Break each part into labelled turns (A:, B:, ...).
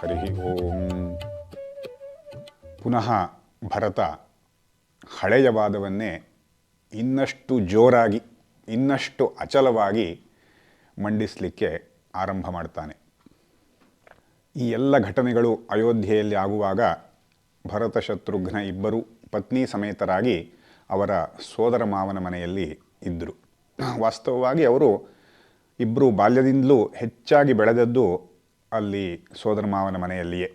A: ಹರಿ ಓಂ ಪುನಃ ಭರತ ಹಳೆಯ ವಾದವನ್ನೇ ಇನ್ನಷ್ಟು ಜೋರಾಗಿ, ಇನ್ನಷ್ಟು ಅಚಲವಾಗಿ ಮಂಡಿಸಲಿಕ್ಕೆ ಆರಂಭ ಮಾಡ್ತಾನೆ. ಈ ಎಲ್ಲ ಘಟನೆಗಳು ಅಯೋಧ್ಯೆಯಲ್ಲಿ ಆಗುವಾಗ ಭರತ ಶತ್ರುಘ್ನ ಇಬ್ಬರು ಪತ್ನಿ ಸಮೇತರಾಗಿ ಅವರ ಸೋದರ ಮಾವನ ಮನೆಯಲ್ಲಿ ಇದ್ದರು ವಾಸ್ತವವಾಗಿ ಅವರು ಇಬ್ಬರು ಬಾಲ್ಯದಿಂದಲೂ ಹೆಚ್ಚಾಗಿ ಬೆಳೆದದ್ದು ಅಲ್ಲಿ ಸೋದರ ಮಾವನ ಮನೆಯಲ್ಲಿಯೇ.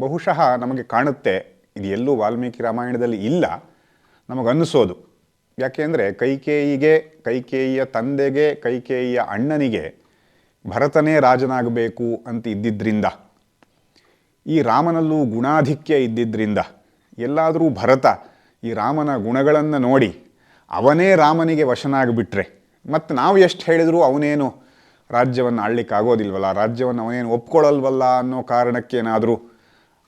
A: ಬಹುಶಃ ನಮಗೆ ಕಾಣುತ್ತೆ, ಇದು ಎಲ್ಲೂ ವಾಲ್ಮೀಕಿ ರಾಮಾಯಣದಲ್ಲಿ ಇಲ್ಲ, ನಮಗನ್ನಿಸೋದು. ಯಾಕೆಂದರೆ ಕೈಕೇಯಿಗೆ, ಕೈಕೇಯಿಯ ತಂದೆಗೆ, ಕೈಕೇಯಿಯ ಅಣ್ಣನಿಗೆ ಭರತನೇ ರಾಜನಾಗಬೇಕು ಅಂತ ಇದ್ದಿದ್ದರಿಂದ ಈ ರಾಮನಲ್ಲೂ ಗುಣಾಧಿಕ್ಯ ಇದ್ದಿದ್ದರಿಂದ ಎಲ್ಲಾದರೂ ಭರತ ಈ ರಾಮನ ಗುಣಗಳನ್ನು ನೋಡಿ ಅವನೇ ರಾಮನಿಗೆ ವಶನಾಗಿಬಿಟ್ರೆ ಮತ್ತು ನಾವು ಎಷ್ಟು ಹೇಳಿದರೂ ಅವನೇನು ರಾಜ್ಯವನ್ನು ಆಳ್ಲಿಕ್ಕೆ ಆಗೋದಿಲ್ವಲ್ಲ ರಾಜ್ಯವನ್ನು ಅವನೇನು ಒಪ್ಕೊಳ್ಳಲ್ವಲ್ಲ ಅನ್ನೋ ಕಾರಣಕ್ಕೇನಾದರೂ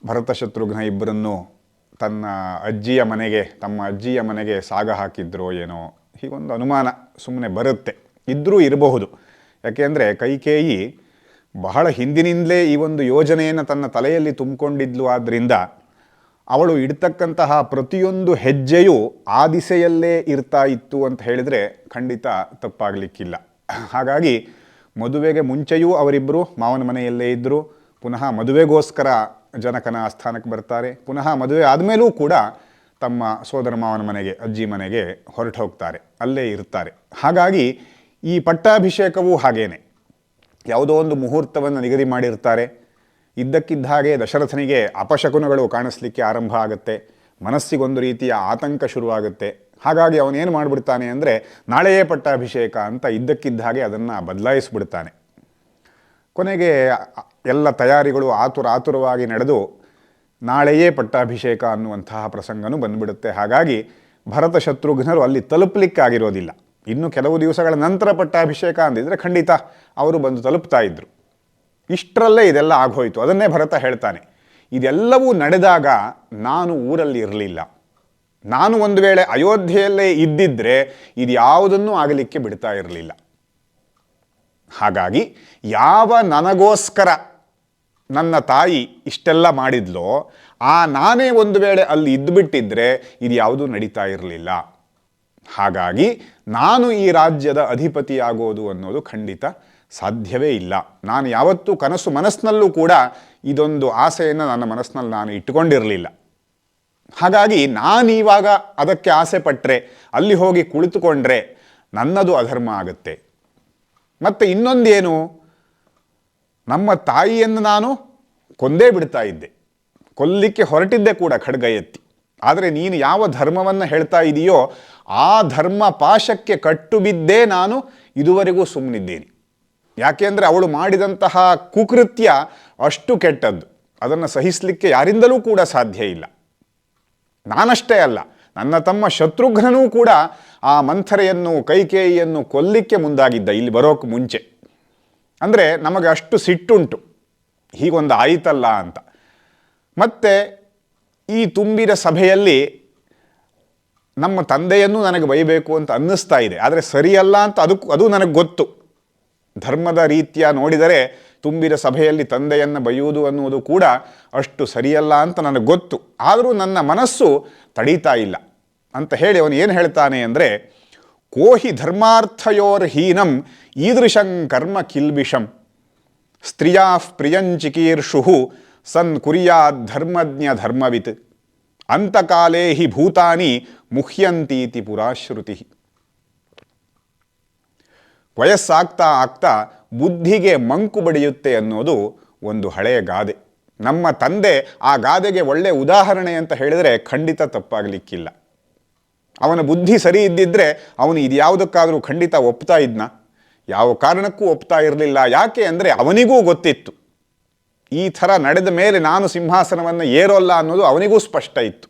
A: ಭರತ ಶತ್ರುಘ್ನ ಇಬ್ಬರನ್ನು ತನ್ನ ಅಜ್ಜಿಯ ಮನೆಗೆ, ತಮ್ಮ ಅಜ್ಜಿಯ ಮನೆಗೆ ಸಾಗ ಹಾಕಿದ್ರೋ ಏನೋ? ಹೀಗೊಂದು ಅನುಮಾನ ಸುಮ್ಮನೆ ಬರುತ್ತೆ. ಇದ್ದರೂ ಇರಬಹುದು. ಯಾಕೆಂದರೆ ಕೈಕೇಯಿ ಬಹಳ ಹಿಂದಿನಿಂದಲೇ ಈ ಒಂದು ಯೋಜನೆಯನ್ನು ತನ್ನ ತಲೆಯಲ್ಲಿ ತುಂಬಿಕೊಂಡಿದ್ಲು. ಆದ್ದರಿಂದ ಅವಳು ಇಡ್ತಕ್ಕಂತಹ ಪ್ರತಿಯೊಂದು ಹೆಜ್ಜೆಯೂ ಆ ದಿಸೆಯಲ್ಲೇ ಇರ್ತಾ ಇತ್ತು ಅಂತ ಹೇಳಿದರೆ ಖಂಡಿತ ತಪ್ಪಾಗಲಿಕ್ಕಿಲ್ಲ. ಹಾಗಾಗಿ ಮದುವೆಗೆ ಮುಂಚೆಯೂ ಅವರಿಬ್ಬರು ಮಾವನ ಮನೆಯಲ್ಲೇ ಇದ್ದರು ಪುನಃ ಮದುವೆಗೋಸ್ಕರ ಜನಕನ ಆಸ್ಥಾನಕ್ಕೆ ಬರ್ತಾರೆ. ಪುನಃ ಮದುವೆ ಆದಮೇಲೂ ಕೂಡ ತಮ್ಮ ಸೋದರ ಮಾವನ ಮನೆಗೆ, ಅಜ್ಜಿ ಮನೆಗೆ ಹೊರಟು ಹೋಗ್ತಾರೆ. ಅಲ್ಲೇ ಇರ್ತಾರೆ. ಹಾಗಾಗಿ ಈ ಪಟ್ಟಾಭಿಷೇಕವೂ ಹಾಗೇನೆ. ಯಾವುದೋ ಒಂದು ಮುಹೂರ್ತವನ್ನು ನಿಗದಿ ಮಾಡಿರ್ತಾರೆ. ಇದ್ದಕ್ಕಿದ್ದ ಹಾಗೆ ದಶರಥನಿಗೆ ಅಪಶಕುನಗಳು ಕಾಣಿಸ್ಲಿಕ್ಕೆ ಆರಂಭ ಆಗುತ್ತೆ. ಮನಸ್ಸಿಗೊಂದು ರೀತಿಯ ಆತಂಕ ಶುರುವಾಗುತ್ತೆ. ಹಾಗಾಗಿ ಅವನೇನು ಮಾಡಿಬಿಡ್ತಾನೆ ಅಂದರೆ, ನಾಳೆಯೇ ಪಟ್ಟಾಭಿಷೇಕ ಅಂತ ಇದ್ದಕ್ಕಿದ್ದ ಹಾಗೆ ಅದನ್ನು ಬದಲಾಯಿಸಿಬಿಡ್ತಾನೆ. ಕೊನೆಗೆ ಎಲ್ಲ ತಯಾರಿಗಳು ಆತುರ ಆತುರವಾಗಿ ನಡೆದು, ನಾಳೆಯೇ ಪಟ್ಟಾಭಿಷೇಕ ಅನ್ನುವಂತಹ ಪ್ರಸಂಗನೂ ಬಂದುಬಿಡುತ್ತೆ. ಹಾಗಾಗಿ ಭರತ ಶತ್ರುಘ್ನರು ಅಲ್ಲಿ ತಲುಪಲಿಕ್ಕಾಗಿರೋದಿಲ್ಲ. ಇನ್ನು ಕೆಲವು ದಿವಸಗಳ ನಂತರ ಪಟ್ಟಾಭಿಷೇಕ ಅಂದಿದ್ರೆ ಖಂಡಿತ ಅವರು ಬಂದು ತಲುಪ್ತಾ ಇದ್ದರು ಇಷ್ಟರಲ್ಲೇ ಇದೆಲ್ಲ ಆಗೋಯಿತು. ಅದನ್ನೇ ಭರತ ಹೇಳ್ತಾನೆ. ಇದೆಲ್ಲವೂ ನಡೆದಾಗ ನಾನು ಊರಲ್ಲಿ ಇರಲಿಲ್ಲ. ನಾನು ಒಂದು ವೇಳೆ ಅಯೋಧ್ಯೆಯಲ್ಲೇ ಇದ್ದಿದ್ರೆ ಇದು ಯಾವುದನ್ನೂ ಆಗಲಿಕ್ಕೆ ಬಿಡ್ತಾ ಇರಲಿಲ್ಲ. ಹಾಗಾಗಿ ಯಾವ ನನಗೋಸ್ಕರ ನನ್ನ ತಾಯಿ ಇಷ್ಟೆಲ್ಲ ಮಾಡಿದ್ಲೋ, ಆ ನಾನೇ ಒಂದು ವೇಳೆ ಅಲ್ಲಿ ಇದ್ದುಬಿಟ್ಟಿದ್ರೆ ಇದು ಯಾವುದೂ ನಡೀತಾ ಇರಲಿಲ್ಲ. ಹಾಗಾಗಿ ನಾನು ಈ ರಾಜ್ಯದ ಅಧಿಪತಿಯಾಗೋದು ಅನ್ನೋದು ಖಂಡಿತ ಸಾಧ್ಯವೇ ಇಲ್ಲ. ನಾನು ಯಾವತ್ತೂ ಕನಸು ಮನಸ್ಸಿನಲ್ಲೂ ಕೂಡ ಇದೊಂದು ಆಸೆಯನ್ನು ನನ್ನ ಮನಸ್ಸಿನಲ್ಲಿ ನಾನು ಇಟ್ಟುಕೊಂಡಿರಲಿಲ್ಲ. ಹಾಗಾಗಿ ನಾನೀವಾಗ ಅದಕ್ಕೆ ಆಸೆ ಪಟ್ಟರೆ ಅಲ್ಲಿ ಹೋಗಿ ಕುಳಿತುಕೊಂಡ್ರೆ ನನ್ನದು ಅಧರ್ಮ ಆಗುತ್ತೆ. ಮತ್ತು ಇನ್ನೊಂದೇನು, ನಮ್ಮ ತಾಯಿಯನ್ನು ನಾನು ಕೊಂದೇ ಬಿಡ್ತಾ ಇದ್ದೆ. ಕೊಲ್ಲಿಕ್ಕೆ ಹೊರಟಿದ್ದೆ ಕೂಡ ಖಡ್ಗ ಎತ್ತಿ ಆದರೆ ನೀನು ಯಾವ ಧರ್ಮವನ್ನು ಹೇಳ್ತಾ ಇದೆಯೋ, ಆ ಧರ್ಮ ಪಾಶಕ್ಕೆ ಕಟ್ಟು ಬಿದ್ದೇ ನಾನು ಇದುವರೆಗೂ ಸುಮ್ಮನಿದ್ದೇನೆ ಯಾಕೆಂದರೆ ಅವಳು ಮಾಡಿದಂತಹ ಕುಕೃತ್ಯ ಅಷ್ಟು ಕೆಟ್ಟದ್ದು. ಅದನ್ನು ಸಹಿಸಲಿಕ್ಕೆ ಯಾರಿಂದಲೂ ಕೂಡ ಸಾಧ್ಯ ಇಲ್ಲ. ನಾನಷ್ಟೇ ಅಲ್ಲ, ನನ್ನ ತಮ್ಮ ಶತ್ರುಘ್ನನೂ ಕೂಡ ಆ ಮಂಥರೆಯನ್ನು, ಕೈಕೇಯಿಯನ್ನು ಕೊಲ್ಲಿಕ್ಕೆ ಮುಂದಾಗಿದ್ದ, ಇಲ್ಲಿ ಬರೋಕ್ಕೆ ಮುಂಚೆ. ಅಂದರೆ ನಮಗೆ ಅಷ್ಟು ಸಿಟ್ಟುಂಟು, ಹೀಗೊಂದು ಆಯಿತಲ್ಲ ಅಂತ. ಮತ್ತು ಈ ತುಂಬಿದ ಸಭೆಯಲ್ಲಿ ನಮ್ಮ ತಂದೆಯನ್ನು ನನಗೆ ಬೈಬೇಕು ಅಂತ ಅನ್ನಿಸ್ತಾ ಇದೆ, ಆದರೆ ಸರಿಯಲ್ಲ ಅಂತ ಅದಕ್ಕೂ, ಅದು ನನಗೆ ಗೊತ್ತು. ಧರ್ಮದ ರೀತಿಯ ನೋಡಿದರೆ ತುಂಬಿದ ಸಭೆಯಲ್ಲಿ ತಂದೆಯನ್ನು ಬೈಯುವುದು ಅನ್ನುವುದು ಕೂಡ ಅಷ್ಟು ಸರಿಯಲ್ಲ ಅಂತ ನನಗೆ ಗೊತ್ತು. ಆದರೂ ನನ್ನ ಮನಸ್ಸು ತಡೀತಾ ಇಲ್ಲ. ಅಂತ ಹೇಳಿ ಅವನು ಏನು ಹೇಳ್ತಾನೆ ಅಂದರೆ, ಕೋಹಿ ಧರ್ಮಾರ್ಥಯೋರ್ ಹೀನಂ ಈದೃಶಂ ಕರ್ಮ ಕಿಲ್ಬಿಷಂ. ಸ್ತ್ರೀಯಾ ಪ್ರಿಯಂಚಿಕೀರ್ಷು ಸನ್ ಕುರಿಯಾದ್ ಧರ್ಮಜ್ಞ ಧರ್ಮವಿತ್. ಅಂತಕಾಲೇ ಹಿ ಭೂತಾನಿ ಮುಹ್ಯಂತೀತಿ ಪುರಾಶ್ರುತಿ ವಯಸ್ಸಾಗ್ತಾ ಆಗ್ತಾ ಬುದ್ಧಿಗೆ ಮಂಕು ಬಡಿಯುತ್ತೆ ಅನ್ನೋದು ಒಂದು ಹಳೆಯ ಗಾದೆ. ನಮ್ಮ ತಂದೆ ಆ ಗಾದೆಗೆ ಒಳ್ಳೆ ಉದಾಹರಣೆ ಅಂತ ಹೇಳಿದರೆ ಖಂಡಿತ ತಪ್ಪಾಗಲಿಕ್ಕಿಲ್ಲ. ಅವನ ಬುದ್ಧಿ ಸರಿ ಇದ್ದಿದ್ರೆ ಅವನು ಇದ್ಯಾವುದಕ್ಕಾದರೂ ಖಂಡಿತ ಒಪ್ತಾ ಇದ್ನ. ಯಾವ ಕಾರಣಕ್ಕೂ ಒಪ್ತಾ ಇರಲಿಲ್ಲ. ಯಾಕೆ ಅಂದರೆ ಅವನಿಗೂ ಗೊತ್ತಿತ್ತು. ಈ ಥರ ನಡೆದ ಮೇಲೆ ನಾನು ಸಿಂಹಾಸನವನ್ನು ಏರೋಲ್ಲ ಅನ್ನೋದು ಅವನಿಗೂ ಸ್ಪಷ್ಟ ಇತ್ತು.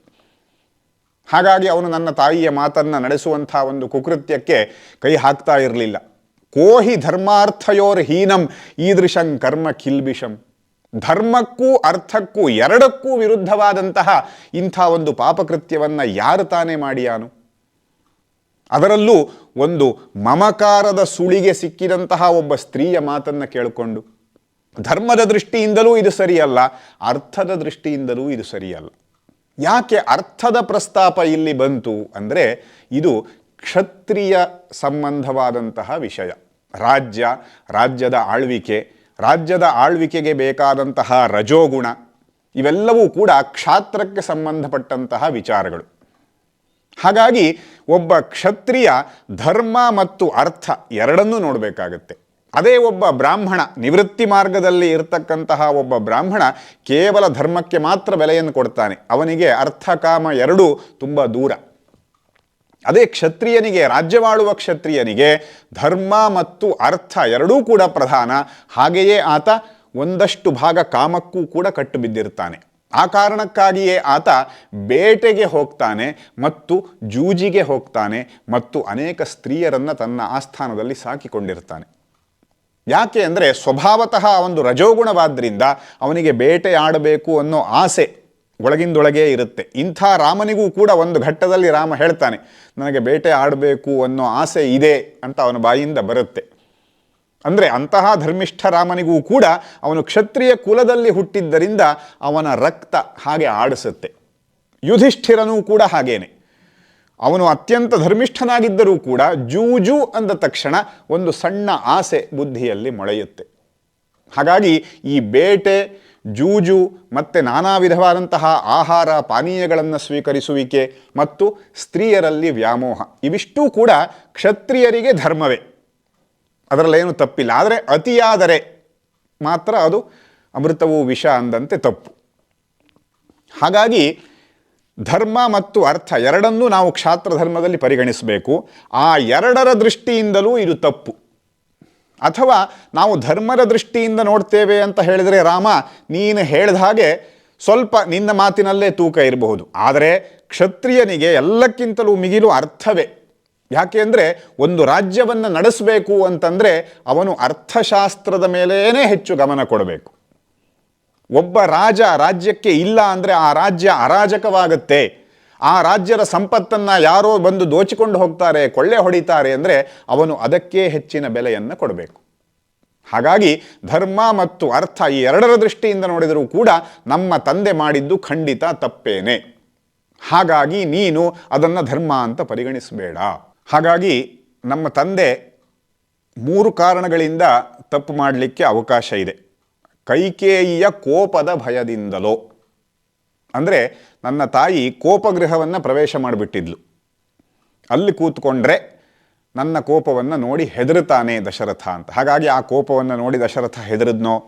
A: ಹಾಗಾಗಿ ಅವನು ನನ್ನ ತಾಯಿಯ ಮಾತನ್ನು ನಡೆಸುವಂಥ ಒಂದು ಕುಕೃತ್ಯಕ್ಕೆ ಕೈ ಹಾಕ್ತಾ ಇರಲಿಲ್ಲ. ಕೋಹಿ ಧರ್ಮಾರ್ಥಯೋರ್ ಹೀನಂ, ಈದೃಶಂ ಕರ್ಮ ಕಿಲ್ಬಿಷಂ. ಧರ್ಮಕ್ಕೂ ಅರ್ಥಕ್ಕೂ ಎರಡಕ್ಕೂ ವಿರುದ್ಧವಾದಂತಹ ಇಂಥ ಒಂದು ಪಾಪಕೃತ್ಯವನ್ನು ಯಾರು ತಾನೇ ಮಾಡಿಯಾನು? ಅದರಲ್ಲೂ ಒಂದು ಮಮಕಾರದ ಸುಳಿಗೆ ಸಿಕ್ಕಿದಂತಹ ಒಬ್ಬ ಸ್ತ್ರೀಯ ಮಾತನ್ನು ಕೇಳಿಕೊಂಡು, ಧರ್ಮದ ದೃಷ್ಟಿಯಿಂದಲೂ ಇದು ಸರಿಯಲ್ಲ, ಅರ್ಥದ ದೃಷ್ಟಿಯಿಂದಲೂ ಇದು ಸರಿಯಲ್ಲ. ಯಾಕೆ ಅರ್ಥದ ಪ್ರಸ್ತಾಪ ಇಲ್ಲಿ ಬಂತು ಅಂದರೆ, ಇದು ಕ್ಷತ್ರಿಯ ಸಂಬಂಧವಾದಂತಹ ವಿಷಯ. ರಾಜ್ಯ, ರಾಜ್ಯದ ಆಳ್ವಿಕೆ, ರಾಜ್ಯದ ಆಳ್ವಿಕೆಗೆ ಬೇಕಾದಂತಹ ರಜೋಗುಣ, ಇವೆಲ್ಲವೂ ಕೂಡ ಕ್ಷಾತ್ರಕ್ಕೆ ಸಂಬಂಧಪಟ್ಟಂತಹ ವಿಚಾರಗಳು. ಹಾಗಾಗಿ ಒಬ್ಬ ಕ್ಷತ್ರಿಯ ಧರ್ಮ ಮತ್ತು ಅರ್ಥ ಎರಡನ್ನೂ ನೋಡಬೇಕಾಗತ್ತೆ. ಅದೇ ಒಬ್ಬ ಬ್ರಾಹ್ಮಣ ನಿವೃತ್ತಿ ಮಾರ್ಗದಲ್ಲಿ ಇರತಕ್ಕಂತಹ ಒಬ್ಬ ಬ್ರಾಹ್ಮಣ ಕೇವಲ ಧರ್ಮಕ್ಕೆ ಮಾತ್ರ ಬೆಲೆಯನ್ನು ಕೊಡ್ತಾನೆ. ಅವನಿಗೆ ಅರ್ಥ, ಕಾಮ ಎರಡೂ ತುಂಬ ದೂರ. ಅದೇ ಕ್ಷತ್ರಿಯನಿಗೆ, ರಾಜ್ಯವಾಳುವ ಕ್ಷತ್ರಿಯನಿಗೆ ಧರ್ಮ ಮತ್ತು ಅರ್ಥ ಎರಡೂ ಕೂಡ ಪ್ರಧಾನ. ಹಾಗೆಯೇ ಆತ ಒಂದಷ್ಟು ಭಾಗ ಕಾಮಕ್ಕೂ ಕೂಡ ಕಟ್ಟು ಬಿದ್ದಿರ್ತಾನೆ ಆ ಕಾರಣಕ್ಕಾಗಿಯೇ ಆತ ಬೇಟೆಗೆ ಹೋಗ್ತಾನೆ ಮತ್ತು ಜೂಜಿಗೆ ಹೋಗ್ತಾನೆ ಮತ್ತು ಅನೇಕ ಸ್ತ್ರೀಯರನ್ನು ತನ್ನ ಆಸ್ಥಾನದಲ್ಲಿ ಸಾಕಿಕೊಂಡಿರ್ತಾನೆ ಯಾಕೆ ಅಂದರೆ ಸ್ವಭಾವತಃ ಒಂದು ರಜೋಗುಣವಾದ್ದರಿಂದ ಅವನಿಗೆ ಬೇಟೆ ಆಡಬೇಕು ಅನ್ನೋ ಆಸೆ ಒಳಗಿಂದೊಳಗೇ ಇರುತ್ತೆ. ಇಂಥ ರಾಮನಿಗೂ ಕೂಡ ಒಂದು ಘಟ್ಟದಲ್ಲಿ ರಾಮ ಹೇಳ್ತಾನೆ, ನನಗೆ ಬೇಟೆ ಆಡಬೇಕು ಅನ್ನೋ ಆಸೆ ಇದೆ ಅಂತ ಅವನ ಬಾಯಿಯಿಂದ ಬರುತ್ತೆ. ಅಂದರೆ ಅಂತಹ ಧರ್ಮಿಷ್ಠ ರಾಮನಿಗೂ ಕೂಡ ಅವನು ಕ್ಷತ್ರಿಯ ಕುಲದಲ್ಲಿ ಹುಟ್ಟಿದ್ದರಿಂದ ಅವನ ರಕ್ತ ಹಾಗೆ ಆಡಿಸುತ್ತೆ. ಯುಧಿಷ್ಠಿರನೂ ಕೂಡ ಹಾಗೇನೆ. ಅವನು ಅತ್ಯಂತ ಧರ್ಮಿಷ್ಠನಾಗಿದ್ದರೂ ಕೂಡ ಜೂಜು ಅಂದ ತಕ್ಷಣ ಒಂದು ಸಣ್ಣ ಆಸೆ ಬುದ್ಧಿಯಲ್ಲಿ ಮೊಳೆಯುತ್ತೆ. ಹಾಗಾಗಿ ಈ ಬೇಟೆ ಜೂಜು ಮತ್ತು ನಾನಾ ವಿಧವಾದಂತಹ ಆಹಾರ ಪಾನೀಯಗಳನ್ನು ಸ್ವೀಕರಿಸುವಿಕೆ ಮತ್ತು ಸ್ತ್ರೀಯರಲ್ಲಿ ವ್ಯಾಮೋಹ. ಇವಿಷ್ಟೂ ಕೂಡ ಕ್ಷತ್ರಿಯರಿಗೆ ಧರ್ಮವೇ. ಅದರಲ್ಲೇನು ತಪ್ಪಿಲ್ಲ. ಆದರೆ ಅತಿಯಾದರೆ ಮಾತ್ರ ಅದು ಅಮೃತವು ವಿಷ ಅಂದಂತೆ ತಪ್ಪು. ಹಾಗಾಗಿ ಧರ್ಮ ಮತ್ತು ಅರ್ಥ ಎರಡನ್ನೂ ನಾವು ಕ್ಷಾತ್ರ ಧರ್ಮದಲ್ಲಿ ಪರಿಗಣಿಸಬೇಕು. ಆ ಎರಡರ ದೃಷ್ಟಿಯಿಂದಲೂ ಇದು ತಪ್ಪು. ಅಥವಾ ನಾವು ಧರ್ಮದ ದೃಷ್ಟಿಯಿಂದ ನೋಡ್ತೇವೆ ಅಂತ ಹೇಳಿದರೆ ರಾಮ, ನೀನು ಹೇಳಿದ ಹಾಗೆ ಸ್ವಲ್ಪ ನಿನ್ನ ಮಾತಿನಲ್ಲೇ ತೂಕ ಇರಬಹುದು. ಆದರೆ ಕ್ಷತ್ರಿಯನಿಗೆ ಎಲ್ಲಕ್ಕಿಂತಲೂ ಮಿಗಿಲು ಅರ್ಥವೇ. ಯಾಕೆ ಅಂದರೆ ಒಂದು ರಾಜ್ಯವನ್ನು ನಡೆಸಬೇಕು ಅಂತಂದರೆ ಅವನು ಅರ್ಥಶಾಸ್ತ್ರದ ಮೇಲೇನೇ ಹೆಚ್ಚು ಗಮನ ಕೊಡಬೇಕು. ಒಬ್ಬ ರಾಜ ರಾಜ್ಯಕ್ಕೆ ಇಲ್ಲ ಅಂದರೆ ಆ ರಾಜ್ಯ ಅರಾಜಕವಾಗುತ್ತೆ. ಆ ರಾಜ್ಯದ ಸಂಪತ್ತನ್ನು ಯಾರೋ ಬಂದು ದೋಚಿಕೊಂಡು ಹೋಗ್ತಾರೆ, ಕೊಳ್ಳೆ ಹೊಡಿತಾರೆ ಅಂದರೆ ಅವನು ಅದಕ್ಕೆ ಹೆಚ್ಚಿನ ಬೆಲೆಯನ್ನು ಕೊಡಬೇಕು. ಹಾಗಾಗಿ ಧರ್ಮ ಮತ್ತು ಅರ್ಥ ಈ ಎರಡರ ದೃಷ್ಟಿಯಿಂದ ನೋಡಿದರೂ ಕೂಡ ನಮ್ಮ ತಂದೆ ಮಾಡಿದ್ದು ಖಂಡಿತ ತಪ್ಪೇನೆ. ಹಾಗಾಗಿ ನೀನು ಅದನ್ನು ಧರ್ಮ ಅಂತ ಪರಿಗಣಿಸಬೇಡ. ಹಾಗಾಗಿ ನಮ್ಮ ತಂದೆ ಮೂರು ಕಾರಣಗಳಿಂದ ತಪ್ಪು ಮಾಡಲಿಕ್ಕೆ ಅವಕಾಶ ಇದೆ. ಕೈಕೇಯಿಯ ಕೋಪದ ಭಯದಿಂದಲೋ ಅಂದರೆ ನನ್ನ ತಾಯಿ ಕೋಪಗೃಹವನ್ನು ಪ್ರವೇಶ ಮಾಡಿಬಿಟ್ಟಿದ್ಲು. ಅಲ್ಲಿ ಕೂತ್ಕೊಂಡ್ರೆ ನನ್ನ ಕೋಪವನ್ನು ನೋಡಿ ಹೆದರುತ್ತಾನೆ ದಶರಥ ಅಂತ. ಹಾಗಾಗಿ ಆ ಕೋಪವನ್ನು ನೋಡಿ ದಶರಥ ಹೆದರಿದ್ನೋ?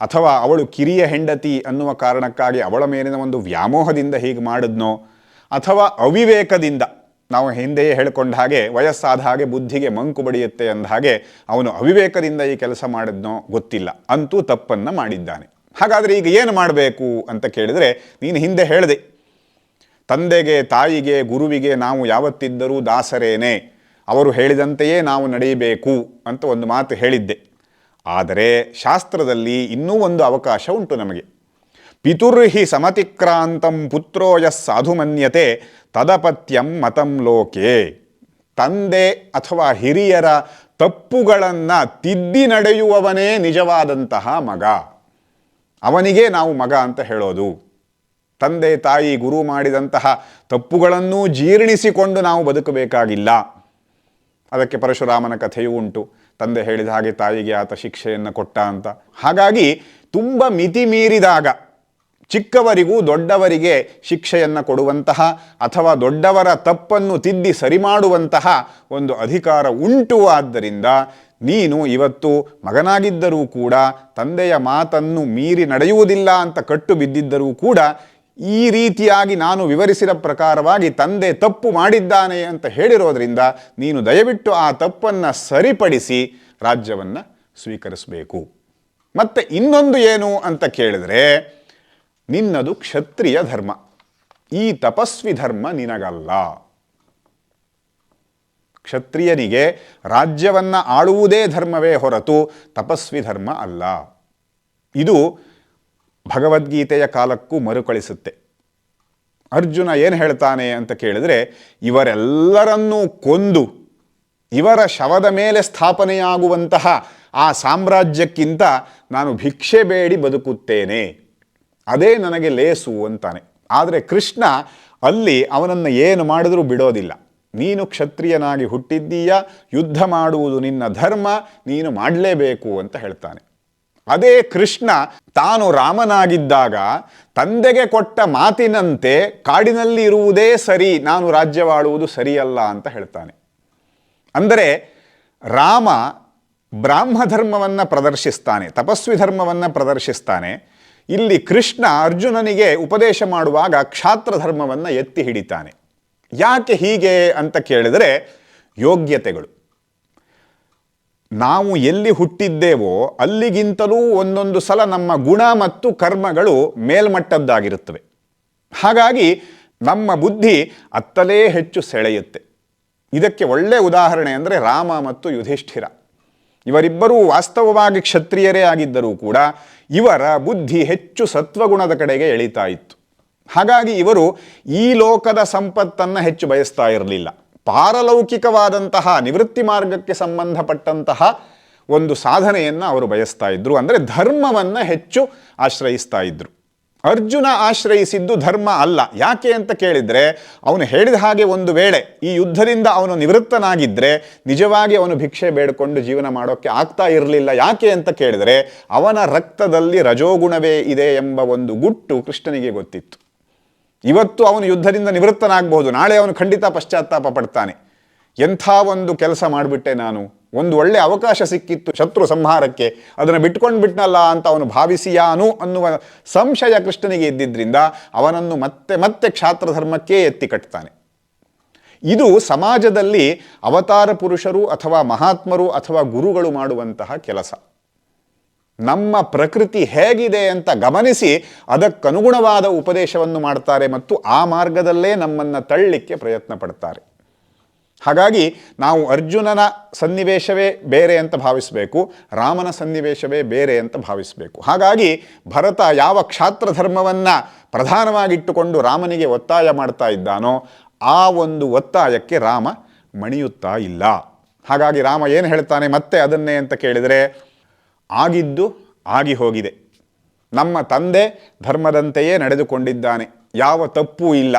A: ಅಥವಾ ಅವಳು ಕಿರಿಯ ಹೆಂಡತಿ ಅನ್ನುವ ಕಾರಣಕ್ಕಾಗಿ ಅವಳ ಮೇಲಿನ ಒಂದು ವ್ಯಾಮೋಹದಿಂದ ಹೀಗೆ ಮಾಡಿದ್ನೋ? ಅಥವಾ ಅವಿವೇಕದಿಂದ? ನಾವು ಹಿಂದೆಯೇ ಹೇಳ್ಕೊಂಡ ಹಾಗೆ ವಯಸ್ಸಾದ ಹಾಗೆ ಬುದ್ಧಿಗೆ ಮಂಕು ಬಡಿಯುತ್ತೆ ಅಂದ ಹಾಗೆ ಅವನು ಅವಿವೇಕದಿಂದ ಈ ಕೆಲಸ ಮಾಡಿದ್ನೋ? ಗೊತ್ತಿಲ್ಲ. ಅಂತೂ ತಪ್ಪನ್ನು ಮಾಡಿದ್ದಾನೆ. ಹಾಗಾದರೆ ಈಗ ಏನು ಮಾಡಬೇಕು ಅಂತ ಕೇಳಿದರೆ, ನೀನು ಹಿಂದೆ ಹೇಳಿದೆ, ತಂದೆಗೆ, ತಾಯಿಗೆ, ಗುರುವಿಗೆ ನಾವು ಯಾವತ್ತಿದ್ದರೂ ದಾಸರೇನೆ, ಅವರು ಹೇಳಿದಂತೆಯೇ ನಾವು ನಡೆಯಬೇಕು ಅಂತ ಒಂದು ಮಾತು ಹೇಳಿದ್ದೆ. ಆದರೆ ಶಾಸ್ತ್ರದಲ್ಲಿ ಇನ್ನೂ ಒಂದು ಅವಕಾಶ ಉಂಟು ನಮಗೆ. ಪಿತುರ್ಹಿ ಸಮತಿಕ್ರಾಂತಂ ಪುತ್ರೋಯ ಸಾಧುಮನ್ಯತೆ, ತದಪತ್ಯಂ ಮತಂ ಲೋಕೆ. ತಂದೆ ಅಥವಾ ಹಿರಿಯರ ತಪ್ಪುಗಳನ್ನು ತಿದ್ದಿ ನಡೆಯುವವನೇ ನಿಜವಾದಂತಹ ಮಗ. ಅವನಿಗೆ ನಾವು ಮಗ ಅಂತ ಹೇಳೋದು. ತಂದೆ ತಾಯಿ ಗುರು ಮಾಡಿದಂತಹ ತಪ್ಪುಗಳನ್ನೂ ಜೀರ್ಣಿಸಿಕೊಂಡು ನಾವು ಬದುಕಬೇಕಾಗಿಲ್ಲ. ಅದಕ್ಕೆ ಪರಶುರಾಮನ ಕಥೆಯೂ ಉಂಟು. ತಂದೆ ಹೇಳಿದ ಹಾಗೆ ತಾಯಿಗೆ ಆತ ಶಿಕ್ಷೆಯನ್ನು ಕೊಟ್ಟ ಅಂತ. ಹಾಗಾಗಿ ತುಂಬ ಮಿತಿ ಮೀರಿದಾಗ ಚಿಕ್ಕವರಿಗೂ ದೊಡ್ಡವರಿಗೆ ಶಿಕ್ಷೆಯನ್ನು ಕೊಡುವಂತಹ ಅಥವಾ ದೊಡ್ಡವರ ತಪ್ಪನ್ನು ತಿದ್ದಿ ಸರಿ ಮಾಡುವಂತಹ ಒಂದು ಅಧಿಕಾರ ಉಂಟು. ಆದ್ದರಿಂದ ನೀನು ಇವತ್ತು ಮಗನಾಗಿದ್ದರೂ ಕೂಡ ತಂದೆಯ ಮಾತನ್ನು ಮೀರಿ ನಡೆಯುವುದಿಲ್ಲ ಅಂತ ಕಟ್ಟು ಬಿದ್ದಿದ್ದರೂ ಕೂಡ ಈ ರೀತಿಯಾಗಿ ನಾನು ವಿವರಿಸಿದ ಪ್ರಕಾರವಾಗಿ ತಂದೆ ತಪ್ಪು ಮಾಡಿದ್ದಾನೆ ಅಂತ ಹೇಳಿರೋದ್ರಿಂದ ನೀನು ದಯವಿಟ್ಟು ಆ ತಪ್ಪನ್ನು ಸರಿಪಡಿಸಿ ರಾಜ್ಯವನ್ನು ಸ್ವೀಕರಿಸಬೇಕು. ಮತ್ತು ಇನ್ನೊಂದು ಏನು ಅಂತ ಕೇಳಿದರೆ ನಿನ್ನದು ಕ್ಷತ್ರಿಯ ಧರ್ಮ. ಈ ತಪಸ್ವಿ ಧರ್ಮ ನಿನಗಲ್ಲ. ಕ್ಷತ್ರಿಯನಿಗೆ ರಾಜ್ಯವನ್ನು ಆಳುವುದೇ ಧರ್ಮವೇ ಹೊರತು ತಪಸ್ವಿ ಧರ್ಮ ಅಲ್ಲ. ಇದು ಭಗವದ್ಗೀತೆಯ ಕಾಲಕ್ಕೂ ಮರುಕಳಿಸುತ್ತೆ. ಅರ್ಜುನ ಏನು ಹೇಳ್ತಾನೆ ಅಂತ ಕೇಳಿದರೆ, ಇವರೆಲ್ಲರನ್ನೂ ಕೊಂದು, ಇವರ ಶವದ ಮೇಲೆ ಸ್ಥಾಪನೆಯಾಗುವಂತಹ ಆ ಸಾಮ್ರಾಜ್ಯಕ್ಕಿಂತ ನಾನು ಭಿಕ್ಷೆ ಬೇಡಿ ಬದುಕುತ್ತೇನೆ. ಅದೇ ನನಗೆ ಲೇಸು ಅಂತಾನೆ. ಆದರೆ ಕೃಷ್ಣ ಅಲ್ಲಿ ಅವನನ್ನು ಏನು ಮಾಡಿದರೂ ಬಿಡೋದಿಲ್ಲ. ನೀನು ಕ್ಷತ್ರಿಯನಾಗಿ ಹುಟ್ಟಿದ್ದೀಯ? ಯುದ್ಧ ಮಾಡುವುದು ನಿನ್ನ ಧರ್ಮ, ನೀನು ಮಾಡಲೇಬೇಕು ಅಂತ ಹೇಳ್ತಾನೆ. ಅದೇ ಕೃಷ್ಣ ತಾನು ರಾಮನಾಗಿದ್ದಾಗ ತಂದೆಗೆ ಕೊಟ್ಟ ಮಾತಿನಂತೆ ಕಾಡಿನಲ್ಲಿ ಇರುವುದೇ ಸರಿ, ನಾನು ರಾಜ್ಯವಾಳುವುದು ಸರಿಯಲ್ಲ ಅಂತ ಹೇಳ್ತಾನೆ. ಅಂದರೆ ರಾಮ ಬ್ರಾಹ್ಮ ಧರ್ಮವನ್ನು ಪ್ರದರ್ಶಿಸ್ತಾನೆ, ತಪಸ್ವಿ ಧರ್ಮವನ್ನು ಪ್ರದರ್ಶಿಸ್ತಾನೆ. ಇಲ್ಲಿ ಕೃಷ್ಣ ಅರ್ಜುನನಿಗೆ ಉಪದೇಶ ಮಾಡುವಾಗ ಕ್ಷಾತ್ರ ಧರ್ಮವನ್ನು ಎತ್ತಿ ಹಿಡಿತಾನೆ. ಯಾಕೆ ಹೀಗೆ ಅಂತ ಕೇಳಿದರೆ ಯೋಗ್ಯತೆಗಳು. ನಾವು ಎಲ್ಲಿ ಹುಟ್ಟಿದ್ದೇವೋ ಅಲ್ಲಿಗಿಂತಲೂ ಒಂದೊಂದು ಸಲ ನಮ್ಮ ಗುಣ ಮತ್ತು ಕರ್ಮಗಳು ಮೇಲ್ಮಟ್ಟದ್ದಾಗಿರುತ್ತವೆ. ಹಾಗಾಗಿ ನಮ್ಮ ಬುದ್ಧಿ ಅತ್ತಲೇ ಹೆಚ್ಚು ಸೆಳೆಯುತ್ತೆ. ಇದಕ್ಕೆ ಒಳ್ಳೆಯ ಉದಾಹರಣೆ ಅಂದರೆ ರಾಮ ಮತ್ತು ಯುಧಿಷ್ಠಿರ. ಇವರಿಬ್ಬರೂ ವಾಸ್ತವವಾಗಿ ಕ್ಷತ್ರಿಯರೇ ಆಗಿದ್ದರೂ ಕೂಡ ಇವರ ಬುದ್ಧಿ ಹೆಚ್ಚು ಸತ್ವಗುಣದ ಕಡೆಗೆ ಎಳೀತಾ ಇತ್ತು. ಹಾಗಾಗಿ ಇವರು ಈ ಲೋಕದ ಸಂಪತ್ತನ್ನು ಹೆಚ್ಚು ಬಯಸ್ತಾ ಇರಲಿಲ್ಲ. ಪಾರಲೌಕಿಕವಾದಂತಹ ನಿವೃತ್ತಿ ಮಾರ್ಗಕ್ಕೆ ಸಂಬಂಧಪಟ್ಟಂತಹ ಒಂದು ಸಾಧನೆಯನ್ನು ಅವರು ಬಯಸ್ತಾ ಇದ್ರು. ಅಂದರೆ ಧರ್ಮವನ್ನು ಹೆಚ್ಚು ಆಶ್ರಯಿಸ್ತಾ ಇದ್ರು. ಅರ್ಜುನ ಆಶ್ರಯಿಸಿದ್ದು ಧರ್ಮ ಅಲ್ಲ. ಯಾಕೆ ಅಂತ ಕೇಳಿದರೆ, ಅವನು ಹೇಳಿದ ಹಾಗೆ ಒಂದು ವೇಳೆ ಈ ಯುದ್ಧದಿಂದ ಅವನು ನಿವೃತ್ತನಾಗಿದ್ದರೆ ನಿಜವಾಗಿ ಅವನು ಭಿಕ್ಷೆ ಬೇಡಿಕೊಂಡು ಜೀವನ ಮಾಡೋಕ್ಕೆ ಆಗ್ತಾ ಇರಲಿಲ್ಲ. ಯಾಕೆ ಅಂತ ಕೇಳಿದರೆ, ಅವನ ರಕ್ತದಲ್ಲಿ ರಜೋಗುಣವೇ ಇದೆ ಎಂಬ ಒಂದು ಗುಟ್ಟು ಕೃಷ್ಣನಿಗೆ ಗೊತ್ತಿತ್ತು. ಇವತ್ತು ಅವನು ಯುದ್ಧದಿಂದ ನಿವೃತ್ತನಾಗಬಹುದು. ನಾಳೆ ಅವನು ಖಂಡಿತ ಪಶ್ಚಾತ್ತಾಪ ಪಡ್ತಾನೆ. ಎಂಥ ಒಂದು ಕೆಲಸ ಮಾಡಿಬಿಟ್ಟೆ ನಾನು. ಒಂದು ಒಳ್ಳೆ ಅವಕಾಶ ಸಿಕ್ಕಿತ್ತು ಶತ್ರು ಸಂಹಾರಕ್ಕೆ. ಅದನ್ನು ಬಿಟ್ಕೊಂಡು ಬಿಟ್ನಲ್ಲ ಅಂತ ಅವನು ಭಾವಿಸಿಯಾನು ಅನ್ನುವ ಸಂಶಯ ಕೃಷ್ಣನಿಗೆ ಇದ್ದಿದ್ದರಿಂದ ಅವನನ್ನು ಮತ್ತೆ ಮತ್ತೆ ಕ್ಷಾತ್ರ ಧರ್ಮಕ್ಕೇ ಎತ್ತಿ ಕಟ್ತಾನೆ. ಇದು ಸಮಾಜದಲ್ಲಿ ಅವತಾರ ಪುರುಷರು ಅಥವಾ ಮಹಾತ್ಮರು ಅಥವಾ ಗುರುಗಳು ಮಾಡುವಂತಹ ಕೆಲಸ. ನಮ್ಮ ಪ್ರಕೃತಿ ಹೇಗಿದೆ ಅಂತ ಗಮನಿಸಿ ಅದಕ್ಕನುಗುಣವಾದ ಉಪದೇಶವನ್ನು ಮಾಡ್ತಾರೆ ಮತ್ತು ಆ ಮಾರ್ಗದಲ್ಲೇ ನಮ್ಮನ್ನು ತಳ್ಳಲಿಕ್ಕೆ ಪ್ರಯತ್ನ ಪಡ್ತಾರೆ. ಹಾಗಾಗಿ ನಾವು ಅರ್ಜುನನ ಸನ್ನಿವೇಶವೇ ಬೇರೆ ಅಂತ ಭಾವಿಸಬೇಕು, ರಾಮನ ಸನ್ನಿವೇಶವೇ ಬೇರೆ ಅಂತ ಭಾವಿಸಬೇಕು. ಹಾಗಾಗಿ ಭರತ ಯಾವ ಕ್ಷಾತ್ರ ಧರ್ಮವನ್ನು ಪ್ರಧಾನವಾಗಿಟ್ಟುಕೊಂಡು ರಾಮನಿಗೆ ಒತ್ತಾಯ ಮಾಡ್ತಾ ಇದ್ದಾನೋ ಆ ಒಂದು ಒತ್ತಾಯಕ್ಕೆ ರಾಮ ಮಣಿಯುತ್ತಾ ಇಲ್ಲ. ಹಾಗಾಗಿ ರಾಮ ಏನು ಹೇಳ್ತಾನೆ ಮತ್ತೆ ಅದನ್ನೇ ಅಂತ ಕೇಳಿದರೆ ಆಗಿದ್ದು ಆಗಿ ಹೋಗಿದೆ. ನಮ್ಮ ತಂದೆ ಧರ್ಮದಂತೆಯೇ ನಡೆದುಕೊಂಡಿದ್ದಾನೆ. ಯಾವ ತಪ್ಪೂ ಇಲ್ಲ.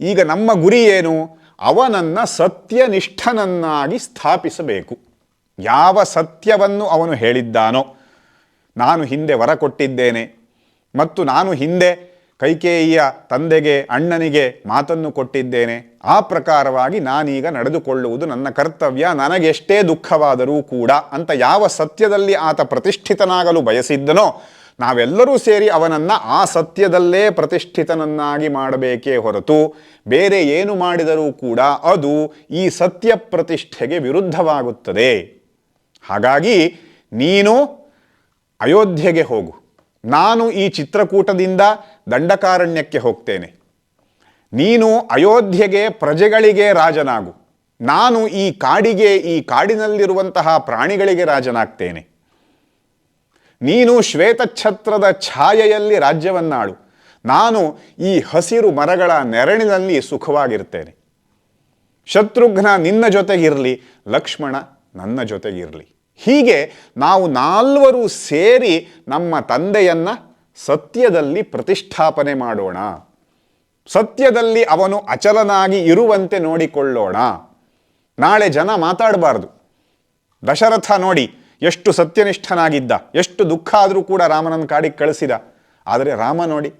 A: ಈಗ ನಮ್ಮ ಗುರಿ ಏನು? ಅವನನ್ನು ಸತ್ಯನಿಷ್ಠನನ್ನಾಗಿ ಸ್ಥಾಪಿಸಬೇಕು. ಯಾವ ಸತ್ಯವನ್ನು ಅವನು ಹೇಳಿದ್ದಾನೋ. ನಾನು ಹಿಂದೆ ವರ ಕೊಟ್ಟಿದ್ದೇನೆ. ಮತ್ತು ನಾನು ಹಿಂದೆ ಕೈಕೇಯಿಯ ತಂದೆಗೆ, ಅಣ್ಣನಿಗೆ ಮಾತನ್ನು ಕೊಟ್ಟಿದ್ದೇನೆ. ಆ ಪ್ರಕಾರವಾಗಿ ನಾನೀಗ ನಡೆದುಕೊಳ್ಳುವುದು ನನ್ನ ಕರ್ತವ್ಯ. ನನಗೆಷ್ಟೇ ದುಃಖವಾದರೂ ಕೂಡ ಅಂತ ಯಾವ ಸತ್ಯದಲ್ಲಿ ಆತ ಪ್ರತಿಷ್ಠಿತನಾಗಲು ಬಯಸಿದ್ದನೋ, ನಾವೆಲ್ಲರೂ ಸೇರಿ ಅವನನ್ನು ಆ ಸತ್ಯದಲ್ಲೇ ಪ್ರತಿಷ್ಠಿತನನ್ನಾಗಿ ಮಾಡಬೇಕೇ ಹೊರತು ಬೇರೆ ಏನು ಮಾಡಿದರೂ ಕೂಡ ಅದು ಈ ಸತ್ಯ ಪ್ರತಿಷ್ಠೆಗೆ ವಿರುದ್ಧವಾಗುತ್ತದೆ. ಹಾಗಾಗಿ ನೀನು ಅಯೋಧ್ಯೆಗೆ ಹೋಗು. ನಾನು ಈ ಚಿತ್ರಕೂಟದಿಂದ ದಂಡಕಾರಣ್ಯಕ್ಕೆ ಹೋಗ್ತೇನೆ. ನೀನು ಅಯೋಧ್ಯೆಗೆ ಪ್ರಜೆಗಳಿಗೆ ರಾಜನಾಗು. ನಾನು ಈ ಕಾಡಿಗೆ, ಈ ಕಾಡಿನಲ್ಲಿರುವಂತಹ ಪ್ರಾಣಿಗಳಿಗೆ ರಾಜನಾಗ್ತೇನೆ. ನೀನು ಶ್ವೇತಛತ್ರದ ಛಾಯೆಯಲ್ಲಿ ರಾಜ್ಯವನ್ನಾಳು. ನಾನು ಈ ಹಸಿರು ಮರಗಳ ನೆರಳಿನಲ್ಲಿ ಸುಖವಾಗಿರ್ತೇನೆ. ಶತ್ರುಘ್ನ ನಿನ್ನ ಜೊತೆಗಿರಲಿ, ಲಕ್ಷ್ಮಣ ನನ್ನ ಜೊತೆಗಿರಲಿ. ಹೀಗೆ ನಾವು ನಾಲ್ವರು ಸೇರಿ ನಮ್ಮ ತಂದೆಯನ್ನು ಸತ್ಯದಲ್ಲಿ ಪ್ರತಿಷ್ಠಾಪನೆ ಮಾಡೋಣ. ಸತ್ಯದಲ್ಲಿ ಅವನು ಅಚಲನಾಗಿ ಇರುವಂತೆ ನೋಡಿಕೊಳ್ಳೋಣ. ನಾಳೆ ಜನ ಮಾತಾಡಬಾರ್ದು. ದಶರಥ ನೋಡಿ, ಎಷ್ಟು ಸತ್ಯನಿಷ್ಠನಾಗಿದ್ದ, ಎಷ್ಟು ದುಃಖ ಆದರೂ ಕೂಡ ರಾಮನನ್ನು ಕಾಡಿಗೆ ಕಳಿಸಿದ. ಆದರೆ ರಾಮ ನೋಡಿ,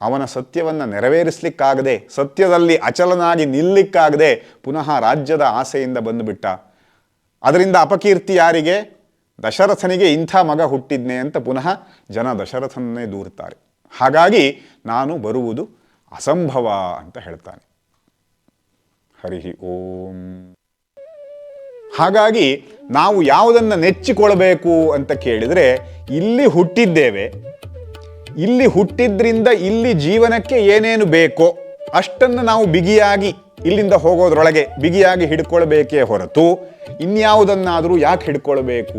A: ಅವನ ಸತ್ಯವನ್ನು ನೆರವೇರಿಸಲಿಕ್ಕಾಗದೆ, ಸತ್ಯದಲ್ಲಿ ಅಚಲನಾಗಿ ನಿಲ್ಲಿಕ್ಕಾಗದೆ ಪುನಃ ರಾಜ್ಯದ ಆಸೆಯಿಂದ ಬಂದುಬಿಟ್ಟ. ಅದರಿಂದ ಅಪಕೀರ್ತಿ ಯಾರಿಗೆ? ದಶರಥನಿಗೆ ಇಂಥ ಮಗ ಹುಟ್ಟಿದ್ನೆ ಅಂತ ಪುನಃ ಜನ ದಶರಥನನ್ನೇ ದೂರ್ತಾರೆ ಹಾಗಾಗಿ ನಾನು ಬರುವುದು ಅಸಂಭವ ಅಂತ ಹೇಳ್ತಾನೆ. ಹರಿಹಿ ಓಂ. ಹಾಗಾಗಿ ನಾವು ಯಾವುದನ್ನು ನೆಚ್ಚಿಕೊಳ್ಳಬೇಕು ಅಂತ ಕೇಳಿದರೆ ಇಲ್ಲಿ ಹುಟ್ಟಿದ್ದೇವೆ. ಇಲ್ಲಿ ಹುಟ್ಟಿದ್ರಿಂದ ಇಲ್ಲಿ ಜೀವನಕ್ಕೆ ಏನೇನು ಬೇಕೋ ಅಷ್ಟನ್ನು ನಾವು ಬಿಗಿಯಾಗಿ ಇಲ್ಲಿಂದ ಹೋಗೋದ್ರೊಳಗೆ ಬಿಗಿಯಾಗಿ ಹಿಡ್ಕೊಳ್ಬೇಕೇ ಹೊರತು ಇನ್ಯಾವುದನ್ನಾದರೂ ಯಾಕೆ ಹಿಡ್ಕೊಳ್ಬೇಕು?